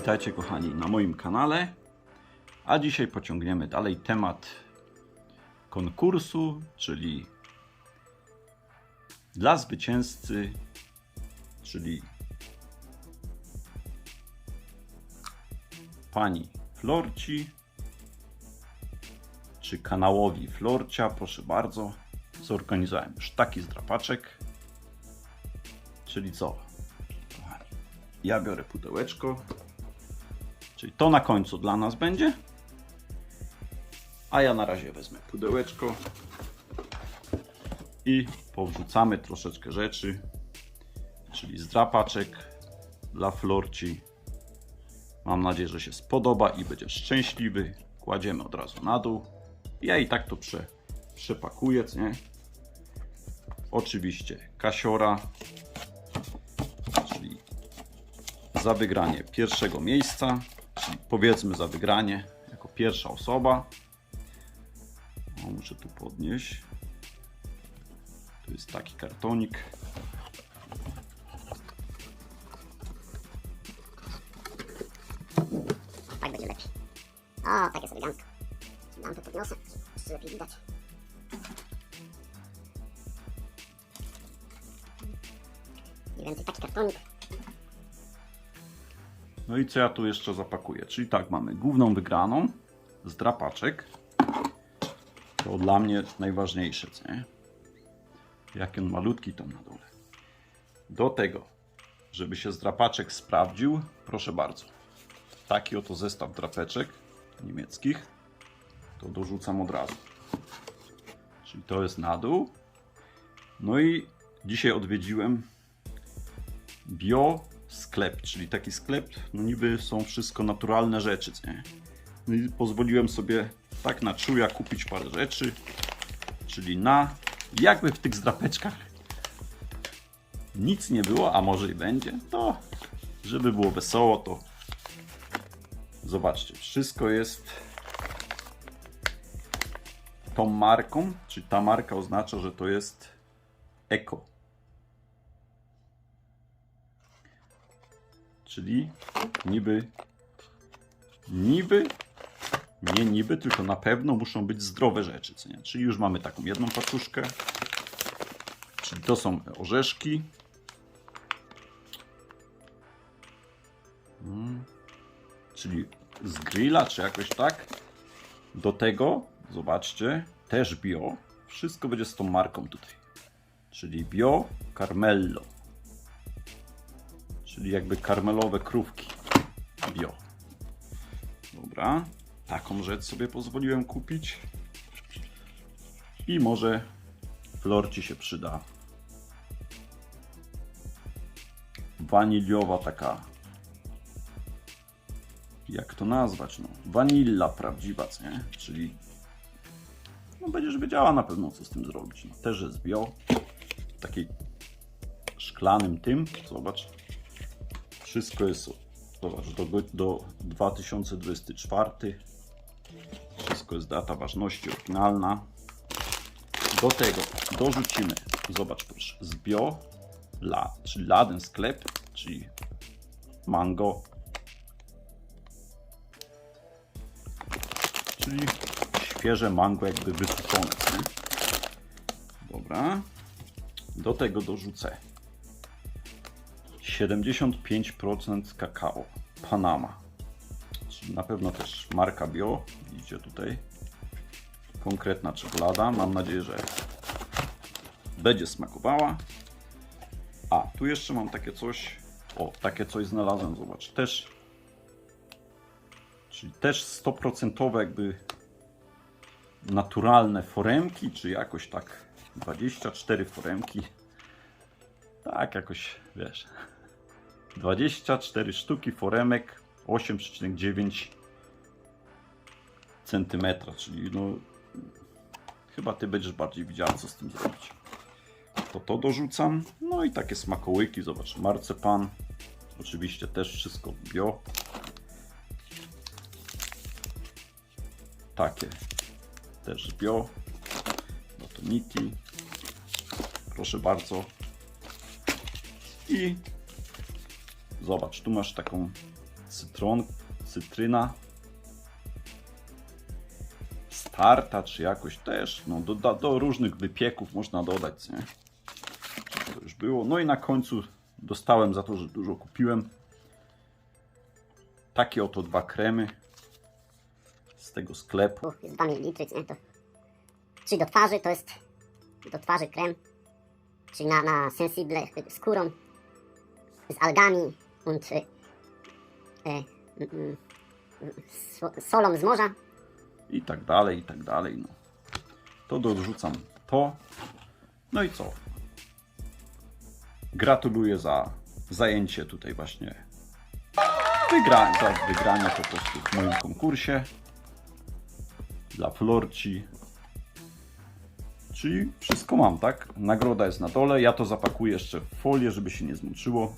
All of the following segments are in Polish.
Witajcie kochani na moim kanale. A dzisiaj pociągniemy dalej temat konkursu, czyli dla zwycięzcy, czyli pani Florci, czy kanałowi Florcia, proszę bardzo, zorganizowałem już taki zdrapaczek. Czyli co? Ja biorę pudełeczko, czyli to na końcu dla nas będzie. A ja na razie wezmę pudełeczko i powrzucamy troszeczkę rzeczy, czyli zdrapaczek dla Florci. Mam nadzieję, że się spodoba i będzie szczęśliwy. Kładziemy od razu na dół. Ja i tak to prze, przepakuję, nie? Oczywiście kasiora, czyli za wygranie pierwszego miejsca, powiedzmy za wygranie jako pierwsza osoba. O, muszę tu podnieść. Tu jest taki kartonik. Tak będzie lepiej. O, tak jest elegancko. Dam to podniosę, jeszcze lepiej widać. Mniej więcej taki kartonik. No i co ja tu jeszcze zapakuję? Czyli tak, mamy główną wygraną z drapaczek. To dla mnie najważniejsze, co nie? Jak on malutki tam na dole. Do tego, żeby się zdrapaczek sprawdził, proszę bardzo. Taki oto zestaw drapeczek niemieckich. To dorzucam od razu. Czyli to jest na dół. No i dzisiaj odwiedziłem bio sklep, czyli taki sklep, no niby są wszystko naturalne rzeczy, nie? No i pozwoliłem sobie tak na czuja kupić parę rzeczy, czyli na, jakby w tych zdrapeczkach nic nie było, a może i będzie, to żeby było wesoło, to zobaczcie, wszystko jest tą marką, czyli ta marka oznacza, że to jest eko. Czyli niby, niby, nie niby, tylko na pewno muszą być zdrowe rzeczy. Co nie? Czyli już mamy taką jedną paczuszkę. Czyli to są orzeszki. Mm. Czyli z grilla, czy jakoś tak. Do tego, zobaczcie, też bio. Wszystko będzie z tą marką tutaj. Czyli bio Carmello czyli jakby karmelowe krówki bio. Dobra, taką rzecz sobie pozwoliłem kupić. I może Florci się przyda. Waniliowa taka. Jak to nazwać? No, wanilla prawdziwa, nie? Czyli no będziesz wiedziała na pewno co z tym zrobić. No, też jest bio. Takiej szklanym tym. Zobacz, wszystko jest, zobacz, do, do 2024. Wszystko jest data ważności oryginalna. Do tego dorzucimy, zobacz proszę, z bio, la, czyli laden sklep, czyli mango. Czyli świeże mango jakby wysuszone. nie? Dobra. Do tego dorzucę 75% kakao. Panama. Na pewno też marka bio. Widzicie tutaj. Konkretna czekolada. Mam nadzieję, że będzie smakowała. A, tu jeszcze mam takie coś. O, takie coś znalazłem, zobacz. Też. Czyli też 100% jakby naturalne foremki, czy jakoś tak 24 foremki. Tak, jakoś wiesz. 24 sztuki foremek 8,9 cm, czyli no chyba ty będziesz bardziej widziała co z tym zrobić. To to dorzucam. No i takie smakołyki, zobacz, marcepan. Oczywiście też wszystko bio. Takie też bio. Batoniki. Proszę bardzo. I Zobacz, tu masz taką cytron, cytryna, starta, czy jakoś też, no do, do, różnych wypieków można dodać, nie? To już było. No i na końcu dostałem za to, że dużo kupiłem. Takie oto dwa kremy z tego sklepu. Uch, jest 2 ml, nie? To... Czyli do twarzy to jest do twarzy krem, czyli na, na sensible skórą z algami und e, e, mm, mm, so- solą z morza. i tak dalej, i tak dalej. No. To dorzucam to. No i co? Gratuluję za zajęcie tutaj właśnie wygra za wygranie po prostu w moim konkursie dla Florci. Czyli wszystko mam, tak? Nagroda jest na dole. Ja to zapakuję jeszcze w folię, żeby się nie zmączyło.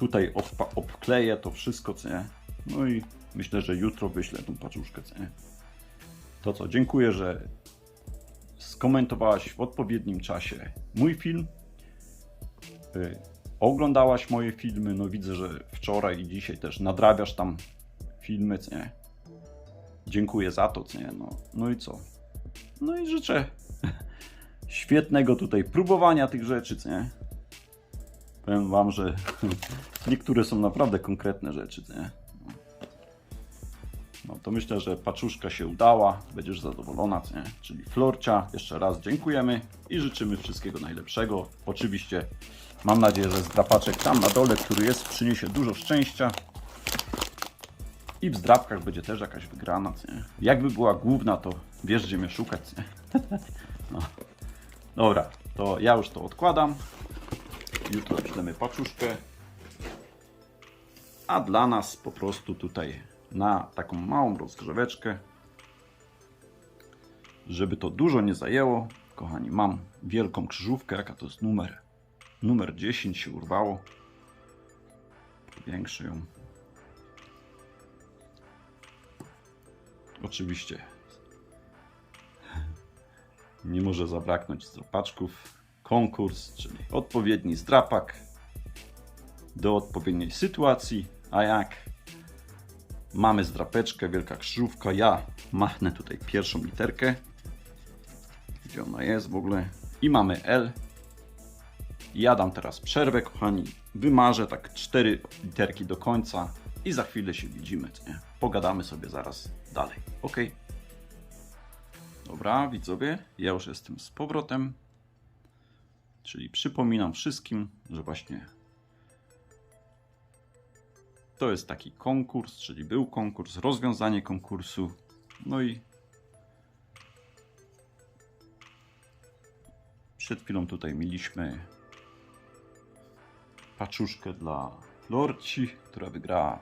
Tutaj obkleję to wszystko, co nie? No i myślę, że jutro wyślę tą paczuszkę, co nie? To co, dziękuję, że skomentowałaś w odpowiednim czasie mój film. Y, oglądałaś moje filmy. No widzę, że wczoraj i dzisiaj też nadrabiasz tam filmy, co nie? Dziękuję za to, co nie? No, no i co? No i życzę świetnego tutaj próbowania tych rzeczy, co nie? Powiem wam, że niektóre są naprawdę konkretne rzeczy, nie? No to myślę, że paczuszka się udała, będziesz zadowolona, nie? Czyli Florcia, jeszcze raz dziękujemy i życzymy wszystkiego najlepszego. Oczywiście mam nadzieję, że zdrapaczek tam na dole, który jest, przyniesie dużo szczęścia. I w zdrapkach będzie też jakaś wygrana, nie? Jakby była główna, to wiesz gdzie mnie szukać, nie? No. Dobra, to ja już to odkładam. Jutro ślemy paczuszkę. A dla nas po prostu tutaj na taką małą rozgrzeweczkę, żeby to dużo nie zajęło. Kochani, mam wielką krzyżówkę, jaka to jest numer? Numer 10 się urwało. Powiększę ją. Oczywiście nie może zabraknąć zdrapaczków. Konkurs, czyli odpowiedni zdrapak do odpowiedniej sytuacji. A jak mamy zdrapeczkę, wielka krzyżówka, ja machnę tutaj pierwszą literkę. Gdzie ona jest w ogóle? I mamy L. Ja dam teraz przerwę, kochani. Wymarzę tak cztery literki do końca i za chwilę się widzimy. Nie? Pogadamy sobie zaraz dalej. Ok? Dobra, widzowie, ja już jestem z powrotem. Czyli przypominam wszystkim, że właśnie to jest taki konkurs, czyli był konkurs, rozwiązanie konkursu. No i przed chwilą tutaj mieliśmy paczuszkę dla Lorci, która wygrała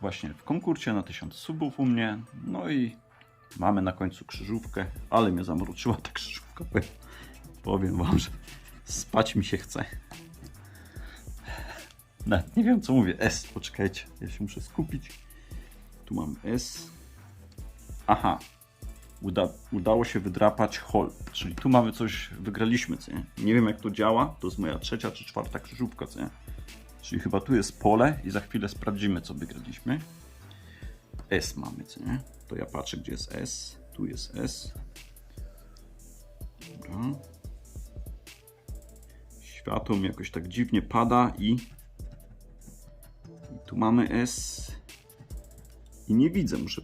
właśnie w konkursie na 1000 subów u mnie. No i mamy na końcu krzyżówkę, ale mnie zamroczyła ta krzyżówka. Powiem- wam, że spać mi się chce. Nie wiem co mówię. S, poczekajcie, ja się muszę skupić. Tu mam S. Aha. Uda, udało się wydrapać hol. Czyli tu mamy coś, wygraliśmy, co nie? Nie wiem jak to działa. To jest moja trzecia czy czwarta krzyżówka, co nie? Czyli chyba tu jest pole i za chwilę sprawdzimy, co wygraliśmy. S mamy, co nie? To ja patrzę, gdzie jest S. Tu jest S. Dobra. Światło mi jakoś tak dziwnie pada i... i tu mamy S. I nie widzę, muszę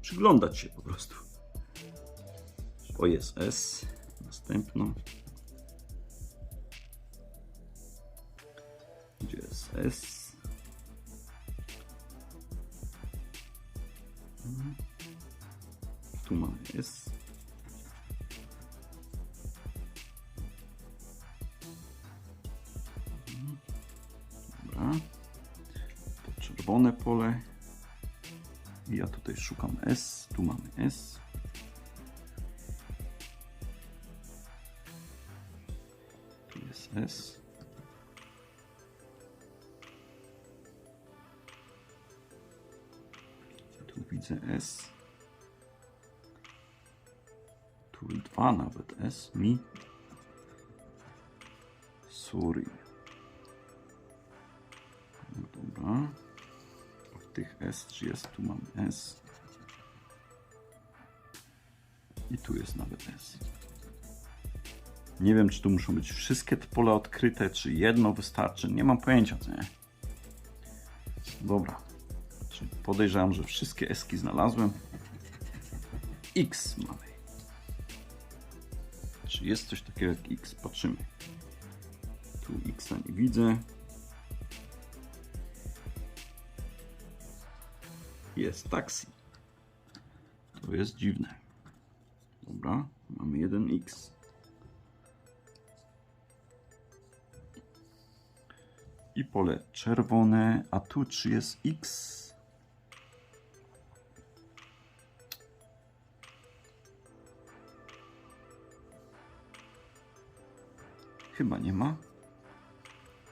przyglądać się po prostu. O, jest S. Następną. Gdzie jest S? Pole. Ja tutaj szukam S. Tu mamy S. Tu jest S. Tu widzę S. Tu dwa nawet S. Mi. Sorry. Tych S, czy jest, tu mamy S. I tu jest nawet S. Nie wiem, czy tu muszą być wszystkie te pola odkryte, czy jedno wystarczy. Nie mam pojęcia, co nie? Dobra. Czyli podejrzewam, że wszystkie eski znalazłem. X mamy. Czy jest coś takiego jak X? Patrzymy. Tu X nie widzę. Jest taksi. To jest dziwne. Dobra, mamy jeden X. I pole czerwone, a tu czy jest X? Chyba nie ma.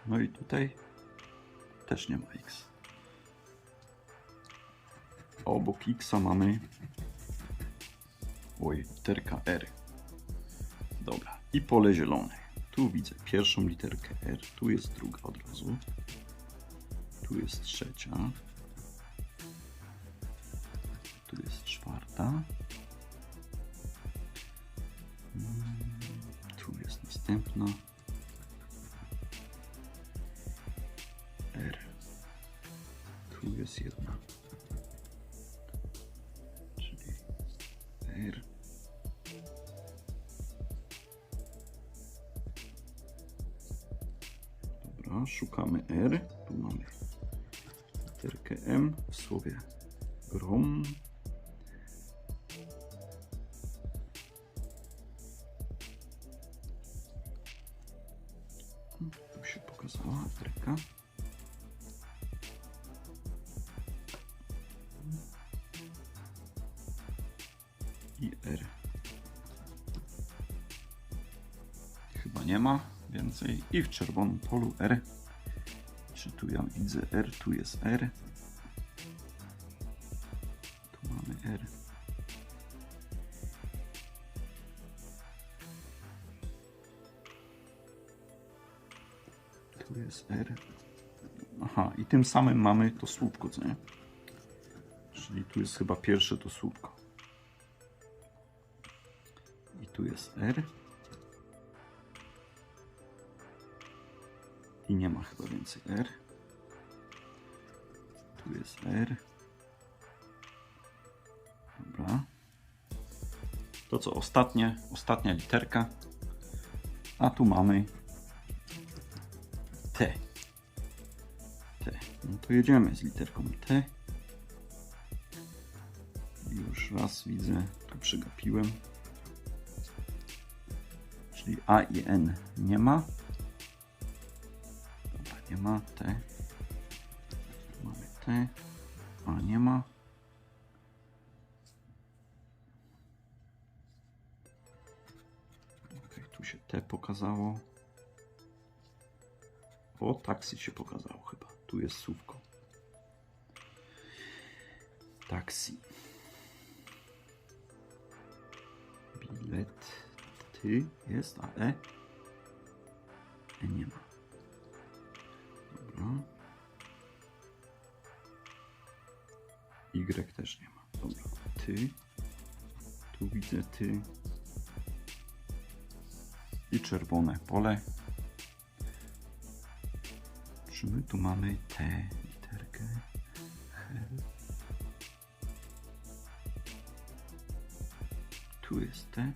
No i tutaj też nie ma X. Obok X mamy. Oj, literka R. Dobra. I pole zielone. Tu widzę pierwszą literkę R. Tu jest druga od razu. Tu jest trzecia. Tu jest czwarta. Mm, Tu jest następna. Szukamy R. Tu mamy literkę M w słowie grom. Tu się pokazała Rka. I R. Chyba nie ma więcej. I w czerwonym polu R. Tu ja widzę R? Tu jest R. Tu mamy R. Tu jest R. Aha, i tym samym mamy to słupko, co nie? Czyli tu jest chyba pierwsze to słupko. I tu jest R. I nie ma chyba więcej R. Tu jest R. Dobra. To co ostatnie, ostatnia literka. A tu mamy T. T. No to jedziemy z literką T. Już raz widzę, tu przegapiłem. Czyli A i N nie ma. Dobra, nie ma. T. A nie ma. Okej, tu się T pokazało. O, taksi się pokazało chyba. Tu jest słówko. Taksi. Bilet. Ty jest, a E? E nie ma. Y też nie ma. Dobra. Ty. Tu widzę ty. I czerwone pole. Czy my tu mamy T literkę? Tu jest T.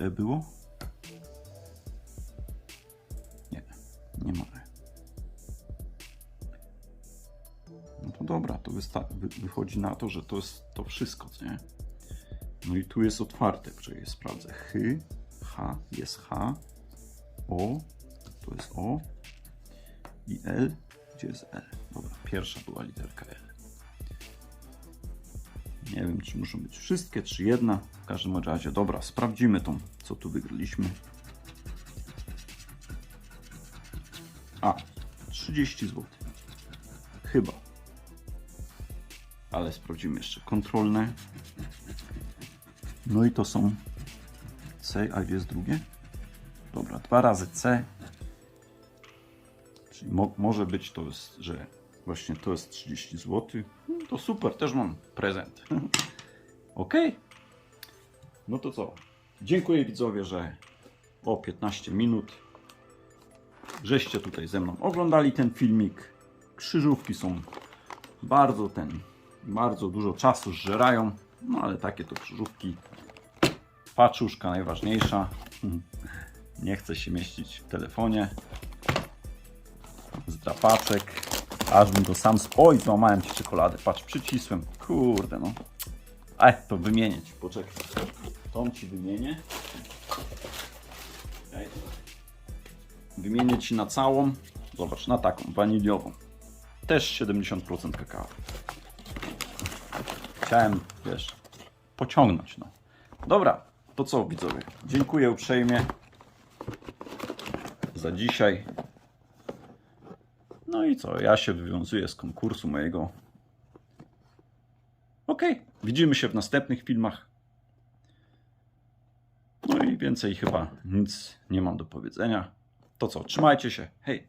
E było? Nie, nie ma E. No to dobra, to wychodzi na to, że to jest to wszystko, nie? No i tu jest otwarte, czyli sprawdzę. H, H, jest H, O, to jest O i L, gdzie jest L? Dobra, pierwsza była literka L. Nie wiem, czy muszą być wszystkie, czy jedna. W każdym razie, dobra, sprawdzimy tą, co tu wygraliśmy. A, 30 zł. Chyba. Ale sprawdzimy jeszcze kontrolne. No i to są C, a gdzie jest drugie? Dobra, dwa razy C. Czyli mo może być to, że właśnie to jest 30 zł. To super, też mam prezent. ok. No to co? Dziękuję widzowie, że o 15 minut żeście tutaj ze mną oglądali ten filmik. Krzyżówki są bardzo ten, bardzo dużo czasu zżerają, no ale takie to krzyżówki. Paczuszka najważniejsza. Nie chce się mieścić w telefonie. Zdrapaczek. Aż bym to sam sp... Oj, złamałem ci czekoladę. Patrz, przycisłem. Kurde, no. Ej, to wymienić. Poczekaj. Tą ci wymienię. Ej. Wymienię ci na całą. Zobacz, na taką, waniliową. Też 70% kakao. Chciałem, wiesz, pociągnąć, no. Dobra, to co widzowie? Dziękuję uprzejmie za dzisiaj. No i co? Ja się wywiązuję z konkursu mojego. Ok, widzimy się w następnych filmach. No i więcej chyba nic nie mam do powiedzenia. To co? Trzymajcie się. Hej!